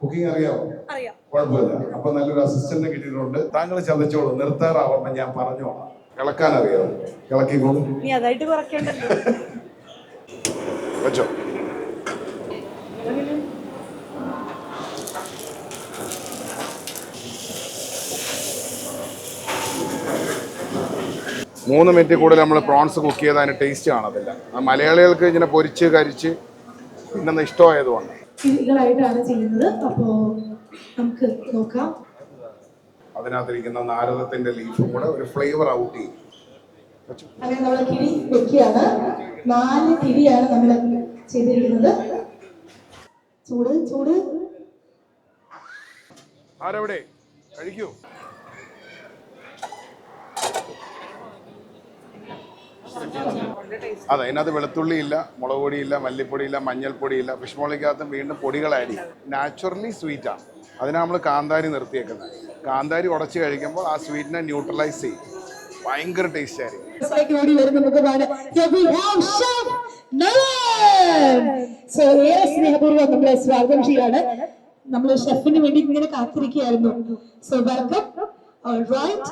Cooking അറിയാമോ അറിയാം. കുഴപ്പമില്ല. അപ്പൊ നല്ലൊരു അസിസ്റ്റന്റ് കിട്ടിയിട്ടുണ്ട്. താങ്കൾ ചതച്ചോളൂ. നിർത്താറാവുമ്പോ ഞാൻ പറഞ്ഞോളാം. ഇളക്കാൻ അറിയാമോ ഇളക്കിക്കോളൂ. നീ അതായിട്ട് കുറയ്ക്കണ്ടല്ലോ. വെച്ചോ. മൂന്ന് മിനിറ്റ് കൂടുതൽ നമ്മൾ പ്രോൺസ് കുക്ക് ചെയ്താൽ അതിന് ടേസ്റ്റ് കാണത്തില്ല. മലയാളികൾക്ക് ഇങ്ങനെ പൊരിച്ച് കരിച്ച് പിന്നെ ഇഷ്ടമായതുകൊണ്ട് രീതികളായിട്ടാണ് ചെയ്യുന്നത്. അപ്പോ നമുക്ക് നോക്കാം. അതിനകത്തിരിക്കുന്ന നാരദത്തിന്റെ ലീഫും കൂടെ ഒരു ഫ്ലേവർ ഔട്ട് ചെയ്യും. അങ്ങനെ നമ്മൾ കിഴി വെക്കുകയാണ്. നാല് കിഴിയാണ് നമ്മൾ ചെയ്തിരിക്കുന്നത്. ചൂട് ചൂട്. ആരവിടെ? കഴിക്കൂ. അതെ അതിനകത്ത് വെളുത്തുള്ളി ഇല്ല മുളക് പൊടിയില്ല മല്ലിപ്പൊടിയില്ല മഞ്ഞൾപ്പൊടിയില്ല ഫിഷ് മോളിക്കകത്തും വീണ്ടും പൊടികൾ ആഡ് ചെയ്യും നാച്ചുറലി സ്വീറ്റ് ആണ് അതിനാണ് നമ്മൾ കാന്താരി നിർത്തിയേക്കുന്നത്. കാന്താരി ഉടച്ച് കഴിക്കുമ്പോൾ ആ സ്വീറ്റിനെ ന്യൂട്രലൈസ് ചെയ്യും. ഭയങ്കര ടേസ്റ്റ് ആയിരിക്കും. സ്നേഹപൂർവം നമ്മളെ സ്വാഗതം ചെയ്യാണ്. നമ്മൾ ഷെഫിന് വേണ്ടി ഇങ്ങനെ കാത്തിരിക്കുകയായിരുന്നു. സോ വെൽക്കം റൈറ്റ്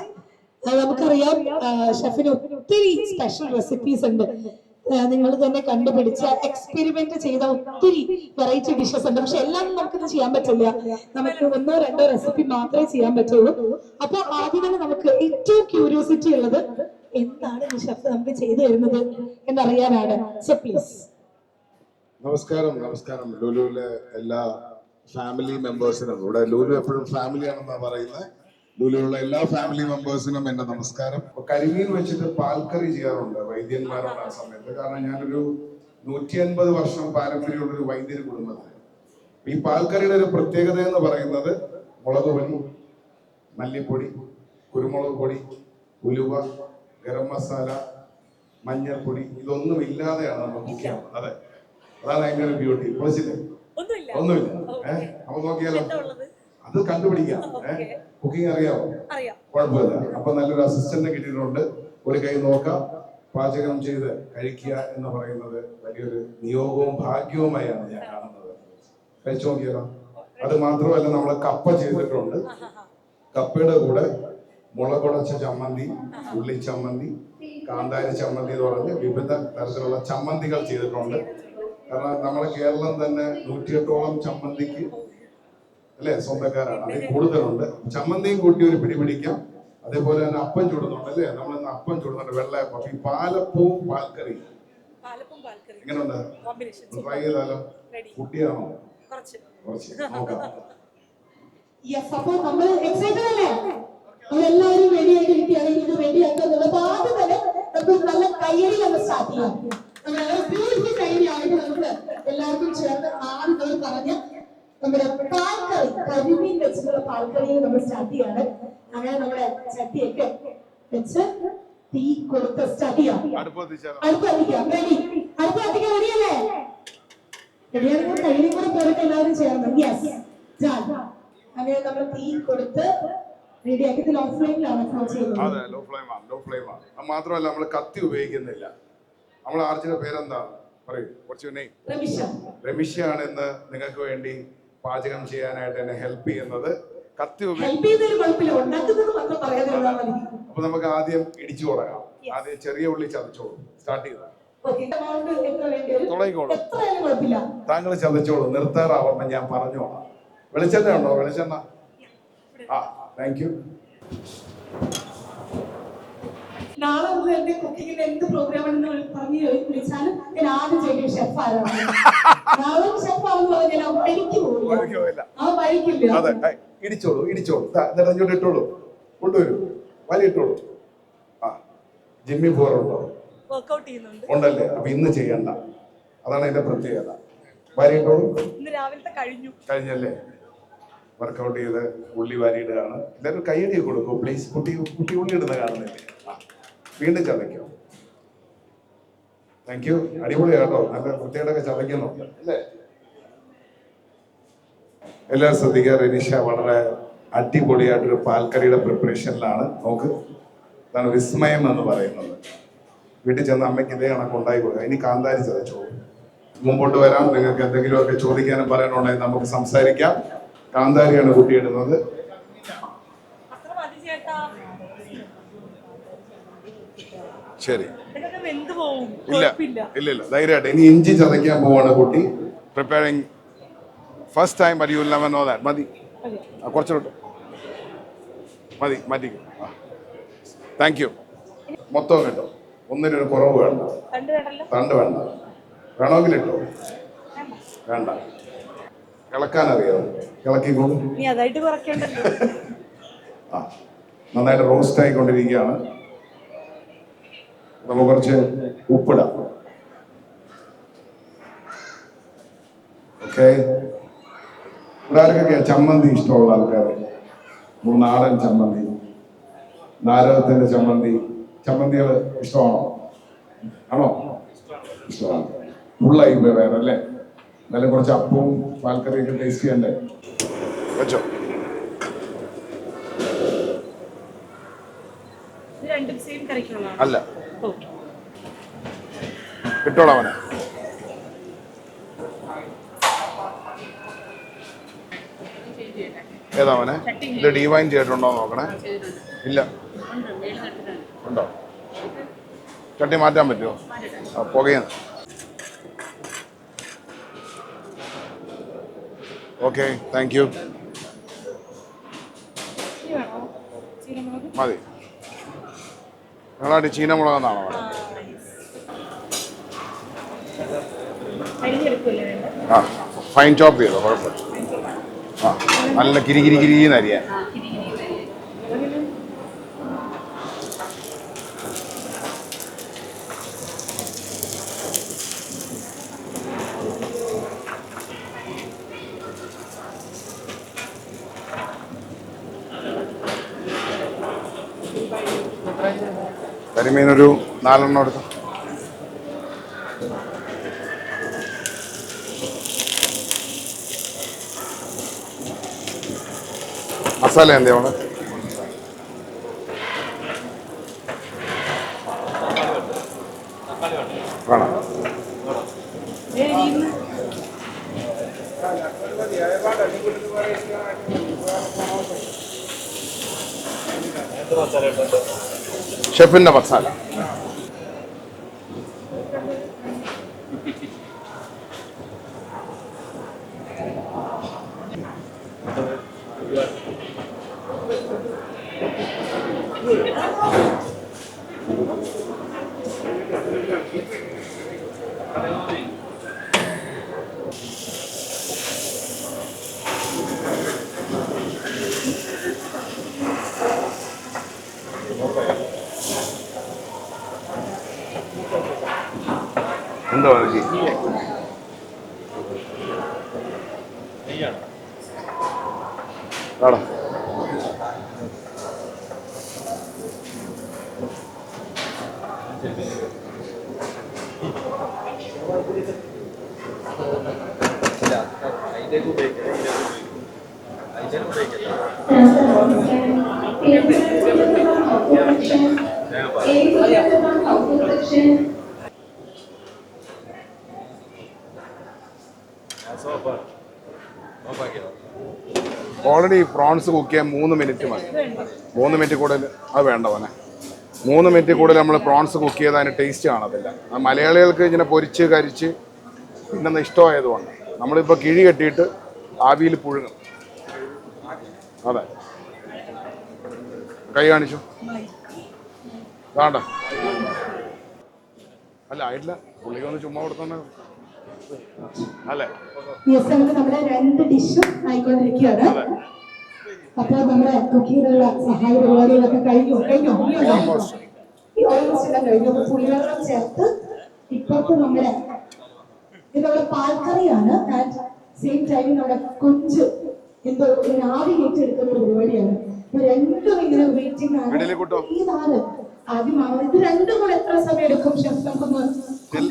നമുക്കറിയാം ഷെഫിന് ഒത്തിരി സ്പെഷ്യൽ റെസിപ്പീസ് ഉണ്ട്. നിങ്ങൾ തന്നെ കണ്ടുപിടിച്ച എക്സ്പെരിമെന്റ് ചെയ്ത ഒത്തിരി വെറൈറ്റി ഡിഷസ് ഉണ്ട്. പക്ഷെ എല്ലാം നമുക്കിത് ചെയ്യാൻ പറ്റില്ല. നമുക്ക് ഒന്നോ രണ്ടോ റെസിപ്പി മാത്രമേ ചെയ്യാൻ പറ്റുള്ളൂ. അപ്പൊ ആദ്യം തന്നെ നമുക്ക് ഏറ്റവും ക്യൂരിയോസിറ്റി ഉള്ളത് എന്താണ് ഈ ഷെഫ് നമുക്ക് ചെയ്തു തരുന്നത് എന്നറിയാനാണ്. സോ പ്ലീസ് നമസ്കാരം നമസ്കാരം. ലുലുവിലെ എല്ലാ ഫാമിലി മെമ്പേഴ്സിനും ഇവിടെ ലുലു എപ്പോഴും ഫാമിലി ആണെന്നാണ് പറയുന്നത് ലുലുവിലുള്ള എല്ലാ ഫാമിലി മെമ്പേഴ്സിനും എന്റെ നമസ്കാരം. കരിമീൻ വെച്ചിട്ട് പാൽക്കറി ചെയ്യാറുണ്ട് വൈദ്യന്മാരോട് ആ സമയത്ത്. കാരണം ഞാനൊരു നൂറ്റി അൻപത് വർഷം പാരമ്പര്യമുള്ള ഒരു വൈദ്യര് കുടുംബത്തിൽ ഈ പാൽക്കറിയുടെ ഒരു പ്രത്യേകത എന്ന് പറയുന്നത് മുളക് പൊടി മല്ലിപ്പൊടി കുരുമുളക് പൊടി ഉലുവ ഗരം മസാല മഞ്ഞൾപ്പൊടി ഇതൊന്നും ഇല്ലാതെയാണ് നമ്മൾ അതെ. അതാണ് അതിന്റെ ഒരു ബ്യൂട്ടി പൊളിച്ചില്ലേ? ഒന്നുമില്ല. ഏഹ് അപ്പൊ നോക്കിയാലോ? അത് കണ്ടുപിടിക്കാം. ഏഹ്. കുക്കിംഗ് അറിയാവോ? അറിയാം. കുഴപ്പമില്ല. അപ്പൊ നല്ലൊരു അസിസ്റ്റന്റ് കിട്ടിയിട്ടുണ്ട്. ഒരു കൈ നോക്കാം. പാചകം ചെയ്ത് കഴിക്കുക എന്ന് പറയുന്നത് വലിയൊരു നിയോഗവും ഭാഗ്യവുമായാണ് ഞാൻ കാണുന്നത്. കഴിച്ചു നോക്കിയാലോ അത് മാത്രമല്ല നമ്മൾ കപ്പ ചെയ്തിട്ടുണ്ട്. കപ്പയുടെ കൂടെ മുളകുടച്ച ചമ്മന്തി ഉള്ളി ചമ്മന്തി കാന്താരി ചമ്മന്തി എന്ന് പറഞ്ഞ് വിവിധ തരത്തിലുള്ള ചമ്മന്തികൾ ചെയ്തിട്ടുണ്ട്. കാരണം നമ്മുടെ കേരളം തന്നെ നൂറ്റിയെട്ടോളം ചമ്മന്തിക്ക് അല്ലെ? സ്വന്തക്കാരാണ് അതിൽ കൂടുതലുണ്ട്. ചമ്മന്തിയും കൂട്ടി ഒരു പിടി പിടിക്കാം. അതേപോലെ തന്നെ അപ്പം ചൂടുന്നുണ്ട് അല്ലേ? നമ്മൾ ഇന്ന് അപ്പം ചൂടുന്നുണ്ട്. വെള്ളയപ്പം ഈ പാലപ്പവും പാൽക്കറി. എങ്ങനെയുണ്ട്? കോമ്പിനേഷൻ ട്രൈ ചെയ്താലോ? റെഡി കുട്ടിയാണോ? കുറച്ച്. കുറച്ച്. നോക്കാം. അപ്പൊ നമ്മൾ എക്സൈറ്റഡ് അല്ലേ? നമ്മളെല്ലാവരും റെഡി ആയിട്ടിരിക്കുകയാണ് ഇത് റെഡി ആക്കുന്നത് അപ്പൊ ആദ്യം തന്നെ നമുക്ക് നല്ല കയ്യടി നമ്മൾ സ്റ്റാർട്ട് ചെയ്യാം. നമ്മുടെ ബ്യൂട്ടിഫുൾ കയ്യടി ആയിട്ട് നമുക്ക് എല്ലാവർക്കും ചേർന്ന് ആളുകൾ പറഞ്ഞ നമ്മുടെ പാൽക്കറി കരിമീൻ വെച്ചിട്ടുള്ള പാൽക്കറിയെ നമ്മൾ സ്റ്റാർട്ട് ചെയ്യാണ്. അങ്ങനെ നമ്മുടെ ചട്ടിയൊക്കെ വെച്ച് തീ കൊടുത്ത സ്റ്റാർട്ട് ചെയ്യാം. അടുപ്പ് എത്തിച്ചാലോ അടുപ്പ് കത്തിക്കാം. റെഡി അടുപ്പ് റെഡിയല്ലേ റെഡിയാണെങ്കിൽ കയ്യിലും കൂടെ പോയിട്ട് എല്ലാവരും ചേർന്ന് യെസ് അങ്ങനെ നമ്മൾ തീ കൊടുത്ത് അതെ ലോ ഫ്ലെയിം ആണ് ലോ ഫ്ലെയിം ആണ്. അത് മാത്രമല്ല നമ്മൾ കത്തി ഉപയോഗിക്കുന്നില്ല. നമ്മൾ ആർച്ചിയുടെ പേരെന്താ പറയൂ. കുറച്ച് രമിഷ. രമിഷയാണ് ഇന്ന് നിങ്ങൾക്ക് വേണ്ടി പാചകം ചെയ്യാനായിട്ട് എന്നെ ഹെൽപ്പ് ചെയ്യുന്നത് കത്തി അപ്പൊ നമുക്ക് ആദ്യം ഇടിച്ചു തുടങ്ങാം ആദ്യം ചെറിയ ഉള്ളി ചതച്ചോളൂ. സ്റ്റാർട്ട് ചെയ്ത? ഓക്കെ എമൗണ്ട് എത്ര വേണ്ടി വരും? തുടങ്ങിക്കോളൂ. താങ്കൾ ചതച്ചോളൂ. നിർത്താറാവണം ഞാൻ പറഞ്ഞോളാം. വെളിച്ചെണ്ണ ഉണ്ടോ? വെളിച്ചെണ്ണ? ആ താങ്ക് യു നാളെ മുതൽ എന്റെ കുക്കിങ്ങിന്റെ എന്ത് പ്രോഗ്രാം ഉണ്ടെന്ന് പറഞ്ഞു വിളിച്ചാലും ഞാൻ ആദ്യം ചോദിക്കും ഷെഫ് ആരാണ്? നാളെ ഷെഫ് ആണെന്ന് പറഞ്ഞാൽ അവൻ പോകില്ല ആ. അവൻ അതെ ഇടിച്ചോളൂ ഇടിച്ചോളൂ. ഇങ്ങോട്ട് ഇട്ടോളൂ. കൊണ്ടുവരൂ. വല ഇട്ടോളൂ. ആ ജിമ്മി പോറുണ്ടോ വർക്ക്ഔട്ട് ചെയ്യുന്നുണ്ട്. ഉണ്ടല്ലേ? അപ്പൊ ഇന്ന് ചെയ്യണ്ട. അതാണ് എന്റെ പ്രത്യേകത. വലി ഇട്ടോളൂ. ഇന്ന് രാവിലത്തെ കഴിഞ്ഞു. കഴിഞ്ഞല്ലേ? വർക്കൗട്ട് ചെയ്ത് ഉള്ളി വാരിയിടുകയാണ് എല്ലാവരും കൈയടി കൊടുക്കും. പ്ലീസ് കുട്ടി കുട്ടി ഉള്ളി ഇടുന്ന കാണുന്നില്ലേ? ആ. വീണ്ടും ചതയ്ക്കാം. Thank you അടിപൊളിയാട്ടോ. നല്ല വൃത്തിയോടൊക്കെ ചതയ്ക്കുന്നുണ്ട് അല്ലേ എല്ലാവരും ശ്രദ്ധിക്കുക റെനീഷ വളരെ അടിപൊളിയായിട്ടൊരു പാൽക്കറിയുടെ പ്രിപ്പറേഷനിലാണ് നോക്ക് അതാണ് വിസ്മയം എന്ന് പറയുന്നത്. വീട്ടിൽ ചെന്ന് അമ്മയ്ക്ക് ഇതേ കണക്ക് ഉണ്ടായി കൊടുക്കുക ഇനി കാന്താരി ചതച്ചോ? മുമ്പോട്ട് വരാം. നിങ്ങൾക്ക് എന്തെങ്കിലുമൊക്കെ ചോദിക്കാനും പറയാനുണ്ടെങ്കിൽ നമുക്ക് സംസാരിക്കാം. കാന്താരിയാണ് കുട്ടി ഇടുന്നത് അത്ര മതി ചേട്ടാ ശരി. ഇല്ല. ഇല്ല ഇല്ല. ധൈര്യമായിട്ട്. ഇനി ഇഞ്ചി ചതയ്ക്കാൻ പോവാണ് കുട്ടി. Preparing first time but you will never know that മതി. അതെ. മതി മതി മാറ്റി താങ്ക് യു മൊത്തം കേട്ടോ. ഒന്നിനൊരു കുറവ് വേണ്ട. തണ്ട് വേണ്ട. വേണമെങ്കിൽ ഇട്ടോ. വേണ്ട. ഇളക്കാൻ അറിയാമോ ഇളക്കിക്കോളൂ ആ. നന്നായിട്ട് റോസ്റ്റ് ആയിക്കൊണ്ടിരിക്കുകയാണ്. നമുക്ക് കുറച്ച് ഉപ്പിടാം. ഓക്കെ ഇവിടെ ആർക്കൊക്കെയാ ചമ്മന്തി ഇഷ്ടമുള്ള ആൾക്കാർ നാടൻ ചമ്മന്തി നാരകത്തിന്റെ ചമ്മന്തി. ചമ്മന്തികൾ ഇഷ്ടമാണോ? ആണോ? ഇഷ്ടമാണ്. ഫുള്ളായി പോയി വേറെ അല്ലേ എന്നാലും കുറച്ച് അപ്പവും പാൽക്കറിയൊക്കെ ടേസ്റ്റ് ചെയ്യണ്ടേ? വെച്ചോ. അല്ല. കിട്ടോളാം അവനെ. ഏതാ അവനെ? ഇത് ഡിവൈൻ ചെയ്തിട്ടുണ്ടോ നോക്കണേ. ഇല്ല. ഉണ്ടോ? ചട്ടി മാറ്റാൻ പറ്റുമോ? ആ പുകയുന്നു ഓക്കെ താങ്ക് യു മതി. നിങ്ങളായിട്ട് ചീനമുളകെന്നാണോ ആ അരിഞ്ഞെടുക്കുമല്ലേ വേണ്ട ആ ഫൈൻ ചോപ്പ് ചെയ്തോ കുഴപ്പമില്ല. ആ നല്ല കിരി കിരി കിരിന്ന് അരിയാൻ. കരിമീനൊരു നാലെണ്ണം എടുത്തു? മസാല എന്തേ അവിടെ വേണം. ഷെഫിന്റെ മസാല. 何だ? ഓൾറെഡി പ്രോൺസ് കുക്ക് ചെയ്യാൻ മൂന്ന് മിനിറ്റ് മതി. മൂന്ന് മിനിറ്റ് കൂടുതൽ അത് വേണ്ട മൂന്ന് മിനിറ്റ് കൂടുതൽ നമ്മൾ പ്രോൺസ് കുക്ക് ചെയ്താൽ അതിന് ടേസ്റ്റ് കാണത്തില്ല. മലയാളികൾക്ക് ഇങ്ങനെ പൊരിച്ച് കരിച്ച് പിന്നെ ഇഷ്ടമായതുകൊണ്ട്. നമ്മളിപ്പോൾ കിഴി കെട്ടിയിട്ട് ആവിയിൽ പുഴുങ്ങും. അതെ. കൈ കാണിച്ചു. വേണ്ട അല്ല ആയിട്ടില്ല. പുള്ളിക്ക് ഒന്ന് ചുമ്മാ കൊടുത്തോണ്ട് അല്ലേ? നമ്മുടെ രണ്ട് ഡിഷും ആയിക്കൊണ്ടിരിക്കുകയാണ്. അപ്പോൾ നമ്മുടെ കുക്കിങ്ങിനുള്ള സഹായ പരിപാടികളൊക്കെ കഴിഞ്ഞു കഴിഞ്ഞു. ഈ ഓൾമോസ്റ്റ് എല്ലാം കഴിഞ്ഞു. അപ്പൊ പുളിവെള്ളം ചേർത്ത് ഇപ്പോഴത്തെ നമ്മുടെ ഇത് നമ്മുടെ പാൽക്കറിയാണ്. ആൻഡ് സെയിം ടൈമിൽ നമ്മുടെ കൊഞ്ച് എന്തോ ഒരു ആവി ഏറ്റെടുക്കുന്ന ഒരു പരിപാടിയാണ്. ഇപ്പൊ രണ്ടും ഇങ്ങനെ വെയിറ്റിംഗ് ആണ്. ഈ നാല് ഇതാണ് ആദ്യം ഇത് രണ്ടും കൂടെ എത്ര സമയം എടുക്കും ഷെഫ് നമുക്കൊന്ന്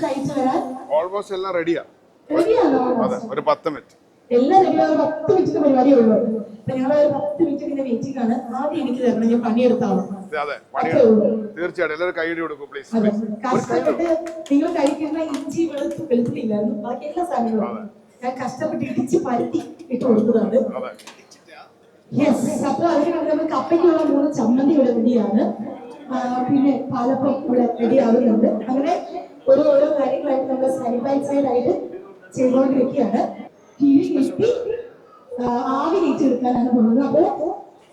കഴിച്ചു വരാൻ? ഓൾമോസ്റ്റ് എല്ലാം റെഡിയാ റെഡിയാണോ ഒരു പത്ത് മിനിറ്റ് എല്ലാം റെഡിയാണ് പത്ത് മിനിറ്റ് പരിപാടിയേ ഉള്ളൂ അപ്പൊ ഞങ്ങൾ ഒരു പത്ത് മിനിറ്റ് ഇങ്ങനെ വെയിറ്റിംഗ് ആണ്. ആദ്യം എനിക്ക് തരണം ഞാൻ പണിയെടുത്താവും തീർച്ചയായിട്ടും. എല്ലാവരും കൈയടി കൊടുക്കും പ്ലീസ് കഷ്ടപ്പെട്ട് നിങ്ങൾ കഴിക്കുന്ന ഇഞ്ചി വെളുത്ത് വെളുത്തില്ലായിരുന്നു. ബാക്കി എല്ലാ സാധനങ്ങളും ഞാൻ കഷ്ടപ്പെട്ട് ഇടിച്ച് പരത്തി ഇട്ട് അതെ. യെസ് അപ്പൊ അതിന് നമ്മൾ കപ്പയ്ക്കുള്ള മൂന്ന് ചമ്മന്തി ഇവിടെ റെഡിയാണ് പിന്നെ പാലപ്പം ഇവിടെ റെഡി ആവുന്നുണ്ട് അങ്ങനെ ഓരോ ഓരോ കാര്യങ്ങളായിട്ട് നമ്മൾ സൈഡ് ബൈ സൈഡ് ആയിട്ട് ചെയ്തുകൊണ്ടിരിക്കുകയാണ്. കിഴി കെട്ടി ആ, ആവി കയറ്റിയെടുക്കാനാണ് പോകുന്നത്. അപ്പോ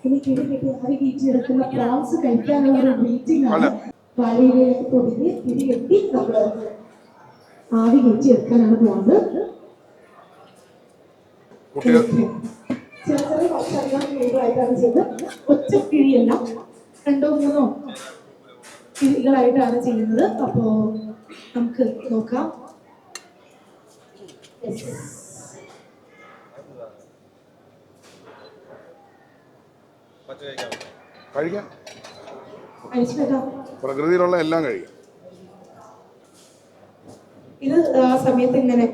ഇനി കിഴി കെട്ടി ആവി കയറ്റിയെടുക്കുന്ന പ്രോൺസ് കഴിക്കാനുള്ള ഒരു ആണ്. വലയിലേക്ക് പൊതിഞ്ഞ് കിഴി കെട്ടി നമ്മൾ ആവി കയറ്റിയെടുക്കാനാണ് പോകുന്നത്. കുട്ടികൾ. ചെറിയ ചെറിയ കുറച്ചധികം കിഴികളായിട്ടാണ് ചെയ്തത് ഒറ്റ കിഴിയല്ല രണ്ടോ മൂന്നോ കിഴികളായിട്ടാണ് ചെയ്യുന്നത്. അപ്പോ നമുക്ക് നോക്കാം. Yes. കഴിക്കാം. പ്രകൃതിയിലുള്ള എല്ലാം കഴിക്കാം. ഇത് ആ സമയത്ത് ഇങ്ങനെ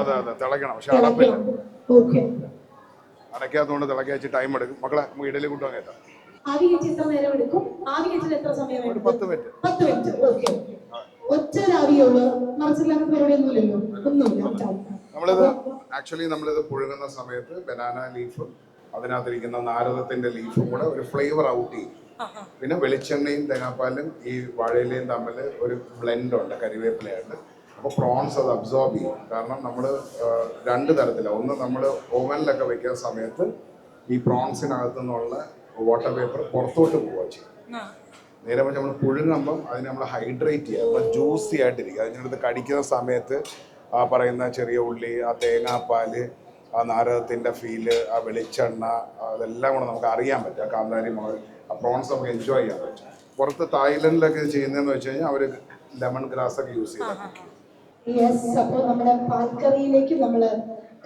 അതെ അതെ തിളയ്ക്കണം. പക്ഷെ അടപ്പില്ല. ഓക്കെ അടയ്ക്കാത്തതുകൊണ്ട് തിളക്കാച്ച് ടൈം എടുക്കും. മക്കളെ നമുക്ക് ഇഡലി കൂട്ടാൻ കേട്ടോ. ആവി കയറ്റി എത്ര നേരം എടുക്കും. ആവി എത്ര സമയം ഒരു എടുക്കും? പത്ത് മിനിറ്റ്. പത്ത് മിനിറ്റ്. ഓക്കെ ഒറ്റ പരിപാടിയൊന്നുമില്ലല്ലോ. ഒന്നുമില്ല. നമ്മളിത് ആക്ച്വലി നമ്മളിത് പുഴുങ്ങുന്ന സമയത്ത് ബനാന ലീഫും അതിനകത്തിരിക്കുന്ന നാരദത്തിന്റെ ലീഫും കൂടെ ഒരു ഫ്ലേവർ ഔട്ട് ചെയ്യും. പിന്നെ വെളിച്ചെണ്ണയും തേങ്ങാപ്പാലും ഈ വാഴയിലയും തമ്മിൽ ഒരു ബ്ലെൻഡ് ഉണ്ട് കരിവേപ്പിലയായിട്ട്. അപ്പോൾ പ്രോൺസ് അത് അബ്സോർബ് ചെയ്യും. കാരണം നമ്മൾ രണ്ട് തരത്തിലാണ് ഒന്ന് നമ്മൾ ഓവനിലൊക്കെ വെക്കുന്ന സമയത്ത് ഈ പ്രോൺസിനകത്തു നിന്നുള്ള വാട്ടർ പേപ്പർ പുറത്തോട്ട് പോവുക ചെയ്യും. നേരെ പക്ഷെ നമ്മൾ പുഴുങ്ങുമ്പം അതിനെ നമ്മൾ ഹൈഡ്രേറ്റ് ചെയ്യുക. അപ്പോൾ ജ്യൂസി ആയിട്ടിരിക്കുക. അതിനടുത്ത് കടിക്കുന്ന സമയത്ത് ആ പറയുന്ന ചെറിയ ഉള്ളി ആ തേങ്ങാപ്പാൽ ആ നാരകത്തിന്റെ ഫീൽ ആ വെളിച്ചെണ്ണ അതെല്ലാം കൂടെ നമുക്ക് അറിയാൻ പറ്റും. ആ കാന്താരി മുളക് ആ പ്രോൺസ് നമുക്ക് എൻജോയ് ചെയ്യാൻ പറ്റും. പുറത്ത് തായ്ലൻഡിലൊക്കെ ചെയ്യുന്നതെന്ന് വെച്ച് കഴിഞ്ഞാൽ അവർ ലെമൺ ഗ്രാസ് ഒക്കെ യൂസ് ചെയ്യും. യെസ് അപ്പോൾ നമ്മുടെ പാൽക്കറിയിലേക്ക് നമ്മൾ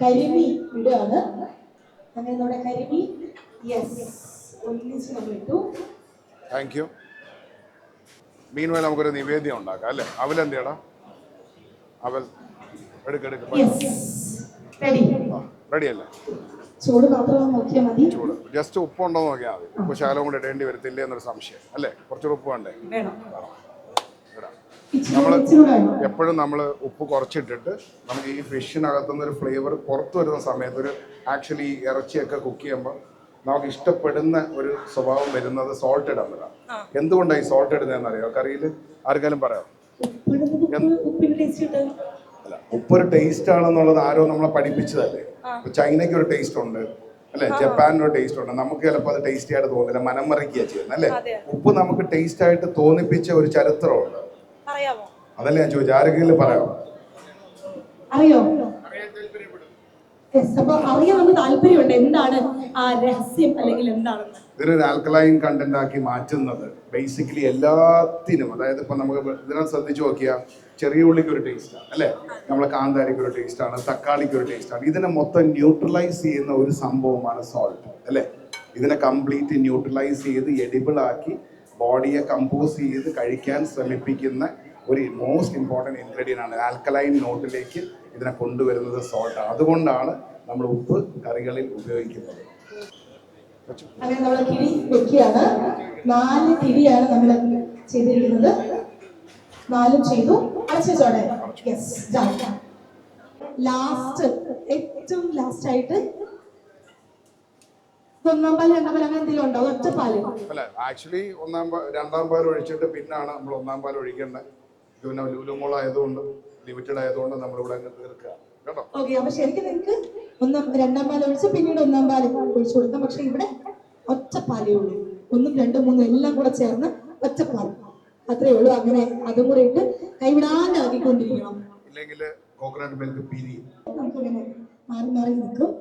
കരിമീൻ ഇടുകയാണ്. അങ്ങനെ നമ്മുടെ കരിമീൻ യെസ് ഒന്നിച്ച് നമ്മൾ ഇട്ടു. താങ്ക് യു മീൻ നമുക്കൊരു നിവേദ്യം ഉണ്ടാക്കാം അല്ലേ? അവൽ എന്ത് ചെയ്യണം അവൽ എടുക്കെടുക്ക റെഡി റെഡി അല്ലേ ചൂട് മാത്രം നോക്കിയാൽ മതി. ചൂട്. ജസ്റ്റ് ഉപ്പ് ഉണ്ടോ നോക്കിയാൽ മതി. ഉപ്പ് ശകലം കൂടെ ഇടേണ്ടി വരത്തില്ലേ എന്നൊരു സംശയം. അല്ലേ? കുറച്ചുകൂടെ ഉപ്പ് വേണ്ടേ? നമ്മൾ എപ്പോഴും നമ്മൾ ഉപ്പ് കുറച്ചിട്ടിട്ട് നമുക്ക് ഈ ഫിഷിനകത്തുനിന്ന് ഒരു ഫ്ലേവർ പുറത്തു വരുന്ന സമയത്ത് ഒരു ആക്ച്വലി ഇറച്ചിയൊക്കെ കുക്ക് ചെയ്യുമ്പോൾ നമുക്ക് ഇഷ്ടപ്പെടുന്ന ഒരു സ്വഭാവം വരുന്നത് സോൾട്ട് ഇടുന്നതാണ് എന്തുകൊണ്ടാണ് ഈ സോൾട്ട് ഇടുന്നതെന്ന് അറിയോ? കറിയിൽ ആർക്കാലും പറയാം. ഉപ്പിന്റെ ടേസ്റ്റ് അല്ല ഉപ്പൊരു ടേസ്റ്റ് ആണെന്നുള്ളത് ആരോ നമ്മളെ പഠിപ്പിച്ചതല്ലേ? ചൈനയ്ക്ക് ഒരു ടേസ്റ്റ് ഉണ്ട് അല്ലെ? ജപ്പാനൊരു ടേസ്റ്റ് ഉണ്ട്. നമുക്ക് ചിലപ്പോൾ അത് ടേസ്റ്റി ആയിട്ട് തോന്നില്ല. മനം മറിക്കുക ചെയ്യുന്നത് അല്ലെ? ഉപ്പ് നമുക്ക് ടേസ്റ്റ് ആയിട്ട് തോന്നിപ്പിച്ച ഒരു ചരിത്രമുണ്ട്. പറയാമോ അതല്ലേ ഞാൻ ചോദിച്ചു? ആരെങ്കിലും പറയാമോ? അറിയോ? താല്പര്യമുണ്ട്. എന്താണ് ആ രഹസ്യം അല്ലെങ്കിൽ എന്താണെന്ന്? ആൽക്കലൈൻ കണ്ടന്റ് ആക്കി മാറ്റുന്നത് ബേസിക്കലി എല്ലാത്തിനും. അതായത് ഇപ്പൊ നമുക്ക് ഇതിനെ ശ്രദ്ധിച്ചു നോക്കിയാൽ ചെറിയ ഉള്ളിക്ക് ഒരു ടേസ്റ്റ് ആണ് അല്ലെ? നമ്മളെ കാന്താരിക്ക് ഒരു ടേസ്റ്റ് ആണ് തക്കാളിക്ക് ഒരു ടേസ്റ്റ് ആണ്. ഇതിനെ മൊത്തം ന്യൂട്രലൈസ് ചെയ്യുന്ന ഒരു സംഭവമാണ് സോൾട്ട് അല്ലേ? ഇതിനെ കംപ്ലീറ്റ് ന്യൂട്രലൈസ് ചെയ്ത് എഡിബിൾ ആക്കി ബോഡിയെ കമ്പോസ് ചെയ്ത് കഴിക്കാൻ ശ്രമിപ്പിക്കുന്ന ഒരു മോസ്റ്റ് ഇമ്പോർട്ടന്റ് ഇൻഗ്രീഡിയന്റ് ആണ്. ആൽക്കലൈൻ നോട്ടിലേക്ക് ഇതിനെ കൊണ്ടുവരുന്നത് സോൾട്ടാണ് അതുകൊണ്ടാണ് നമ്മൾ ഉപ്പ് കറികളിൽ ഉപയോഗിക്കുന്നത്. അങ്ങനെ നമ്മൾ നാല് തിരിയാണ് നമ്മൾ ചെയ്തിരിക്കുന്നത്. നാലും ചെയ്തു. അടച്ചോടെ യെസ് ലാസ്റ്റ് ഏറ്റവും ലാസ്റ്റ് ആയിട്ട് ഒന്നാം പാൽ രണ്ടാം അങ്ങനെ എന്തെങ്കിലും ഉണ്ടോ? ഒറ്റ പാൽ. അല്ല ആക്ച്വലി ഒന്നാം രണ്ടാം പാൽ ഒഴിച്ചിട്ട് പിന്നാണ് നമ്മൾ ഒന്നാം പാൽ ഒഴിക്കേണ്ടത്. പിന്നെ ലൂലുമോൾ ആയതുകൊണ്ട് ലിമിറ്റഡ് ആയതുകൊണ്ട് നമ്മൾ ഇവിടെ അങ്ങ് തീർക്കുക. കേട്ടോ? ഓക്കെ അപ്പൊ ശരിക്കും നിങ്ങൾക്ക് ഒന്നാം രണ്ടാം പാൽ ഒഴിച്ച് പിന്നീട് ഒന്നാം പാൽ ഒഴിച്ചു കൊടുക്കാം. പക്ഷെ ഇവിടെ ഒറ്റ പാലേ ഉള്ളൂ. ഒന്നും രണ്ടും മൂന്നും എല്ലാം കൂടെ ചേർന്ന് ഒറ്റപ്പാൽ പാൽ അത്രേ ഉള്ളൂ. അങ്ങനെ അതും കൂടെ ഇട്ട് കൈവിടാണ്ടാക്കിക്കൊണ്ടിരിക്കണം. ഇല്ലെങ്കിൽ കോക്കനട്ട് മിൽക്ക് പിരിയും നമുക്കിങ്ങനെ മാറി മാറി നിൽക്കും.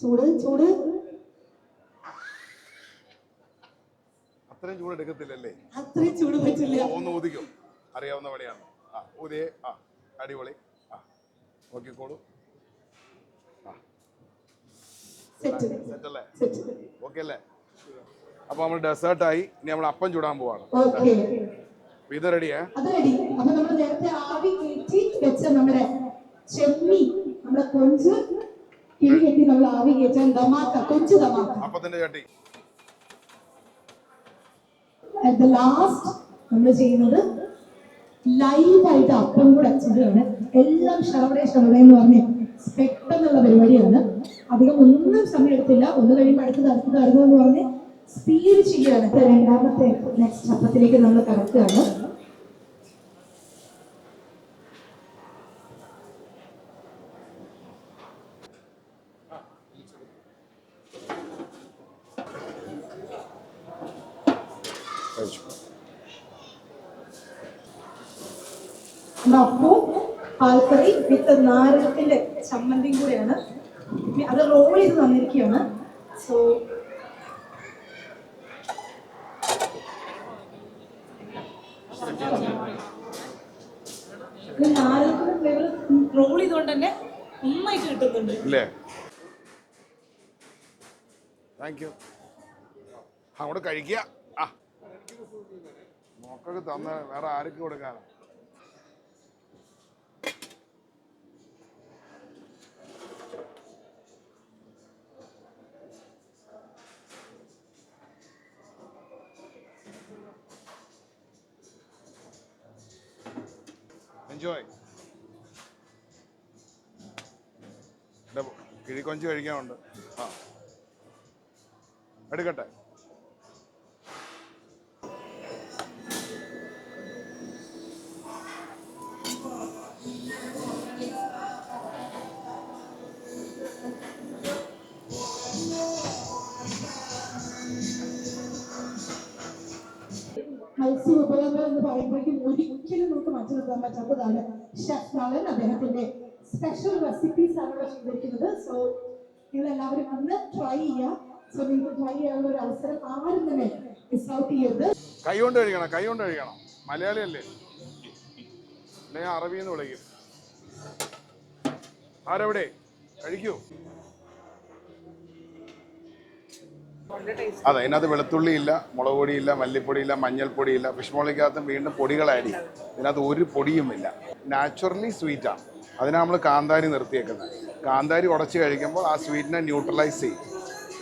ചൂട് ചൂട്. അത്രയും ചൂട് എടുക്കത്തില്ലല്ലേ? അത്രയും ചൂട് പറ്റില്ല. ഒന്ന് ഊതിക്കും. അറിയാവുന്ന പണിയാണ്. ആ ഊതിയേ ആ അടിപൊളി. ആ നോക്കിക്കോളൂ. സെറ്റ് അല്ലേ? ഓക്കെ അല്ലേ? അപ്പൊ നമ്മൾ ഡെസേർട്ടായി. ഇനി നമ്മൾ അപ്പം ചൂടാൻ പോവാണ്. ഇത് റെഡിയാ അത് റെഡി അപ്പൊ നമ്മൾ നേരത്തെ ആവി കയറ്റി വെച്ച നമ്മുടെ ചെമ്മി നമ്മുടെ കൊഞ്ച് കിഴി കെട്ടി നമ്മൾ ആവി കയറ്റാൻ ദമാക്ക കൊഞ്ച് ദമാക്ക. അപ്പത്തിന്റെ ചട്ടി. അറ്റ് ദ ലാസ്റ്റ് നമ്മൾ ചെയ്യുന്നത് ലൈവായിട്ട് അപ്പം കൂടെ ചെയ്യുകയാണ് എല്ലാം ഷറവടെ ഷറവടെ എന്ന് പറഞ്ഞ് പെട്ടെന്നുള്ള പരിപാടിയാണ്. അധികം ഒന്നും സമയം എടുത്തില്ല. ഒന്ന് കഴിയുമ്പോൾ അടുത്തത് അടുത്തത് അടുത്തതെന്ന് പറഞ്ഞ് സ്പീഡ് ചെയ്യുകയാണ്. രണ്ടാമത്തെ നെക്സ്റ്റ് അപ്പത്തിലേക്ക് നമ്മൾ കടക്കുകയാണ്. പാൽക്കറി വിത്ത് നാരകത്തിന്റെ ചമ്മന്തിയും കൂടെയാണ്. അത് റോൾ ചെയ്ത് തന്നിരിക്കുകയാണ്. സോ നാരകത്തിന്റെ ഫ്ലേവർ കഴിക്കുക. ആ. മക്കൾക്ക് തന്ന വേറെ ആരൊക്കെ കൊടുക്കാനാ? എൻജോയ് കിഴിക്കൊഞ്ച് കഴിക്കാനുണ്ട്. ആ. എടുക്കട്ടെ. മാറ്റി നിർത്താൻ പറ്റാത്തതാണ്. ഷെഫ് നളൻ അദ്ദേഹത്തിന്റെ സ്പെഷ്യൽ റെസിപ്പീസ് ആണ് ഇവിടെ ചെയ്തിരിക്കുന്നത് സോ നിങ്ങൾ എല്ലാവരും വന്ന് ട്രൈ ചെയ്യുക. സോ നിങ്ങൾക്ക് ട്രൈ ചെയ്യാനുള്ള ഒരു അവസരം ആരും തന്നെ മിസ് ഔട്ട് ചെയ്യരുത്. കൈ കൊണ്ട് കഴിക്കണം കൈ കൊണ്ട് കഴിക്കണം. മലയാളി അല്ലേ? അല്ലെങ്കിൽ അറബി എന്ന് വിളിക്കും. ആരെവിടെ? കഴിക്കൂ. അതെ ഇതിനകത്ത് വെളുത്തുള്ളി ഇല്ല മുളക് പൊടിയില്ല മല്ലിപ്പൊടിയില്ല മഞ്ഞൾപ്പൊടിയില്ല ഫിഷ് മോളിക്കകത്തും വീണ്ടും പൊടികൾ ആഡ് ചെയ്യും ഇതിനകത്ത് ഒരു പൊടിയുമില്ല നാച്ചുറലി സ്വീറ്റാണ് അതിനാണ് നമ്മൾ കാന്താരി നിർത്തിയേക്കുന്നത്. കാന്താരി ഉടച്ച് കഴിക്കുമ്പോൾ ആ സ്വീറ്റിനെ ന്യൂട്രലൈസ് ചെയ്യും.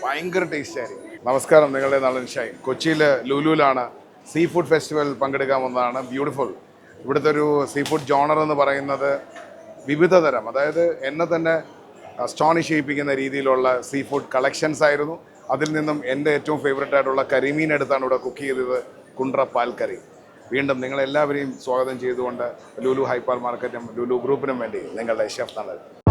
ഭയങ്കര ടേസ്റ്റ് ആയിരിക്കും. നമസ്കാരം നിങ്ങളുടെ നളൻ ഷൈൻ. കൊച്ചിയിൽ ലുലുവിലാണ് സീ ഫുഡ് ഫെസ്റ്റിവൽ പങ്കെടുക്കാൻ വന്നതാണ്. ബ്യൂട്ടിഫുൾ ഇവിടുത്തെ ഒരു സീ ഫുഡ് ജോണർ എന്ന് പറയുന്നത് വിവിധ തരം. അതായത് എന്നെ തന്നെ സ്റ്റോണിഷ് ചെയ്യിപ്പിക്കുന്ന രീതിയിലുള്ള സീ ഫുഡ് കളക്ഷൻസ് ആയിരുന്നു. അതിൽ നിന്നും എന്റെ ഏറ്റവും ഫേവറേറ്റ് ആയിട്ടുള്ള കരിമീൻ എടുത്താണ് ഇവിടെ കുക്ക് ചെയ്തത് കുണ്ട്ര പാൽക്കറി വീണ്ടും നിങ്ങളെല്ലാവരെയും സ്വാഗതം ചെയ്തുകൊണ്ട് ലുലു ഹൈപ്പർ മാർക്കറ്റും ലുലു ഗ്രൂപ്പിനും വേണ്ടി നിങ്ങളുടെ ഷെഫ് നല്ലത്